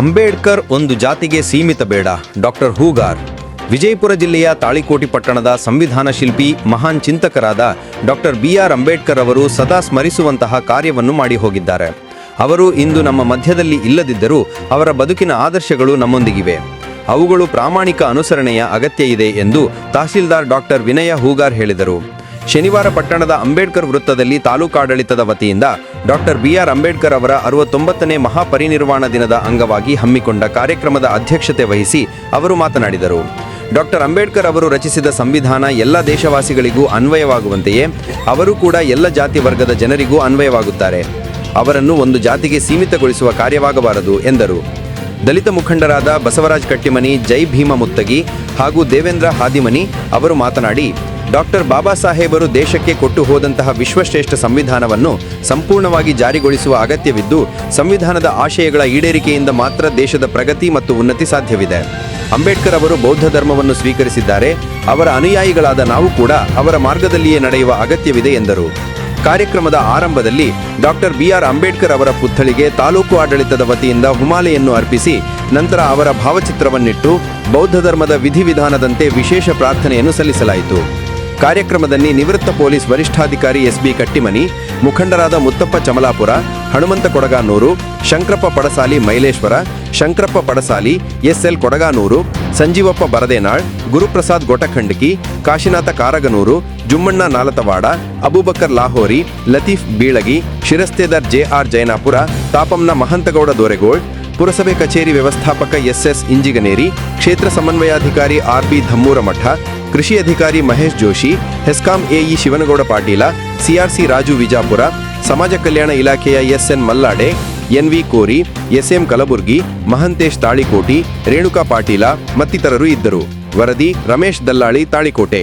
ಅಂಬೇಡ್ಕರ್ ಒಂದು ಜಾತಿಗೆ ಸೀಮಿತ ಬೇಡ. ಡಾಕ್ಟರ್ ಹೂಗಾರ್, ವಿಜಯಪುರ ಜಿಲ್ಲೆಯ ತಾಳಿಕೋಟಿ ಪಟ್ಟಣದ ಸಂವಿಧಾನ ಶಿಲ್ಪಿ, ಮಹಾನ್ ಚಿಂತಕರಾದ ಡಾಕ್ಟರ್ ಬಿ ಆರ್ ಅಂಬೇಡ್ಕರ್ ಅವರು ಸದಾ ಸ್ಮರಿಸುವಂತಹ ಕಾರ್ಯವನ್ನು ಮಾಡಿ ಹೋಗಿದ್ದಾರೆ. ಅವರು ಇಂದು ನಮ್ಮ ಮಧ್ಯದಲ್ಲಿ ಇಲ್ಲದಿದ್ದರೂ ಅವರ ಬದುಕಿನ ಆದರ್ಶಗಳು ನಮ್ಮೊಂದಿಗಿವೆ. ಅವುಗಳು ಪ್ರಾಮಾಣಿಕ ಅನುಸರಣೆಯ ಅಗತ್ಯ ಇದೆ ಎಂದು ತಹಸೀಲ್ದಾರ್ ಡಾಕ್ಟರ್ ವಿನಯ ಹೂಗಾರ್ ಹೇಳಿದರು. ಶನಿವಾರ ಪಟ್ಟಣದ ಅಂಬೇಡ್ಕರ್ ವೃತ್ತದಲ್ಲಿ ತಾಲೂಕಾಡಳಿತದ ವತಿಯಿಂದ ಡಾಕ್ಟರ್ ಬಿಆರ್ ಅಂಬೇಡ್ಕರ್ ಅವರ ಅರವತ್ತೊಂಬತ್ತನೇ ಮಹಾಪರಿನಿರ್ವಾಣ ದಿನದ ಅಂಗವಾಗಿ ಹಮ್ಮಿಕೊಂಡ ಕಾರ್ಯಕ್ರಮದ ಅಧ್ಯಕ್ಷತೆ ವಹಿಸಿ ಅವರು ಮಾತನಾಡಿದರು. ಡಾಕ್ಟರ್ ಅಂಬೇಡ್ಕರ್ ಅವರು ರಚಿಸಿದ ಸಂವಿಧಾನ ಎಲ್ಲ ದೇಶವಾಸಿಗಳಿಗೂ ಅನ್ವಯವಾಗುವಂತೆಯೇ ಅವರು ಕೂಡ ಎಲ್ಲ ಜಾತಿ ವರ್ಗದ ಜನರಿಗೂ ಅನ್ವಯವಾಗುತ್ತಾರೆ. ಅವರನ್ನು ಒಂದು ಜಾತಿಗೆ ಸೀಮಿತಗೊಳಿಸುವ ಕಾರ್ಯವಾಗಬಾರದು, ಎಂದರು. ದಲಿತ ಮುಖಂಡರಾದ ಬಸವರಾಜ್ ಕಟ್ಟಿಮನಿ, ಜೈ ಭೀಮ ಮುತ್ತಗಿ ಹಾಗೂ ದೇವೇಂದ್ರ ಹಾದಿಮನಿ ಅವರು ಮಾತನಾಡಿ ಡಾಕ್ಟರ್ ಬಾಬಾ ಸಾಹೇಬರು ದೇಶಕ್ಕೆ ಕೊಟ್ಟು ಹೋದಂತಹ ವಿಶ್ವಶ್ರೇಷ್ಠ ಸಂವಿಧಾನವನ್ನು ಸಂಪೂರ್ಣವಾಗಿ ಜಾರಿಗೊಳಿಸುವ ಅಗತ್ಯವಿದ್ದು, ಸಂವಿಧಾನದ ಆಶಯಗಳ ಈಡೇರಿಕೆಯಿಂದ ಮಾತ್ರ ದೇಶದ ಪ್ರಗತಿ ಮತ್ತು ಉನ್ನತಿ ಸಾಧ್ಯವಿದೆ. ಅಂಬೇಡ್ಕರ್ ಅವರು ಬೌದ್ಧ ಧರ್ಮವನ್ನು ಸ್ವೀಕರಿಸಿದ್ದಾರೆ. ಅವರ ಅನುಯಾಯಿಗಳಾದ ನಾವು ಕೂಡ ಅವರ ಮಾರ್ಗದಲ್ಲಿಯೇ ನಡೆಯುವ ಅಗತ್ಯವಿದೆ ಎಂದರು. ಕಾರ್ಯಕ್ರಮದ ಆರಂಭದಲ್ಲಿ ಡಾಕ್ಟರ್ ಬಿಆರ್ ಅಂಬೇಡ್ಕರ್ ಅವರ ಪುತ್ಥಳಿಗೆ ತಾಲೂಕು ಆಡಳಿತದ ವತಿಯಿಂದ ಹುಮಾಲೆಯನ್ನು ಅರ್ಪಿಸಿ, ನಂತರ ಅವರ ಭಾವಚಿತ್ರವನ್ನಿಟ್ಟು ಬೌದ್ಧ ಧರ್ಮದ ವಿಧಿವಿಧಾನದಂತೆ ವಿಶೇಷ ಪ್ರಾರ್ಥನೆಯನ್ನು ಸಲ್ಲಿಸಲಾಯಿತು. ಕಾರ್ಯಕ್ರಮದಲ್ಲಿ ನಿವೃತ್ತ ಪೊಲೀಸ್ ವರಿಷ್ಠಾಧಿಕಾರಿ ಎಸ್ ಬಿ ಕಟ್ಟಿಮನಿ, ಮುಖಂಡರಾದ ಮುತ್ತಪ್ಪ ಚಮಲಾಪುರ, ಹನುಮಂತ ಕೊಡಗಾನೂರು, ಶಂಕರಪ್ಪ ಪಡಸಾಲಿ ಮೈಲೇಶ್ವರ, ಶಂಕರಪ್ಪ ಪಡಸಾಲಿ, ಎಸ್ಎಲ್ ಕೊಡಗಾನೂರು, ಸಂಜೀವಪ್ಪ ಬರದೇನಾಳ್, ಗುರುಪ್ರಸಾದ್ ಗೊಟಖಂಡಕಿ, ಕಾಶಿನಾಥ ಕಾರಗನೂರು, ಜುಮ್ಮಣ್ಣ ನಾಲತವಾಡ, ಅಬೂಬಕರ್ ಲಾಹೋರಿ, ಲತೀಫ್ ಬೀಳಗಿ, ಶಿರಸ್ತೇದಾರ್ ಜೆಆರ್ ಜೈನಾಪುರ, ತಾಪಂನ ಮಹಂತಗೌಡ ದೊರೆಗೋಳ್, ಪುರಸಭೆ ಕಚೇರಿ ವ್ಯವಸ್ಥಾಪಕ ಎಸ್ಎಸ್ ಇಂಜಿಗನೇರಿ, ಕ್ಷೇತ್ರ ಸಮನ್ವಯಾಧಿಕಾರಿ ಆರ್ಬಿ ಧಮ್ಮೂರಮಠ ಕೃಷಿ ಅಧಿಕಾರಿ ಮಹೇಶ್ ಜೋಶಿ, ಹೆಸ್ಕಾಂ ಎಇ ಶಿವನಗೌಡ ಪಾಟೀಲ, ಸಿಆರ್ಸಿ ರಾಜು ವಿಜಾಪುರ, ಸಮಾಜ ಕಲ್ಯಾಣ ಇಲಾಖೆಯ SN Mallade NV Kori SM Kalaburgi, Mahantesh Talikoti, Renuka Patil ಮತ್ತಿತರರು ಇದ್ದರು. ವರದಿ ರಮೇಶ್ ದಲ್ಲಾಳಿ ತಾಳಿಕೋಟೆ.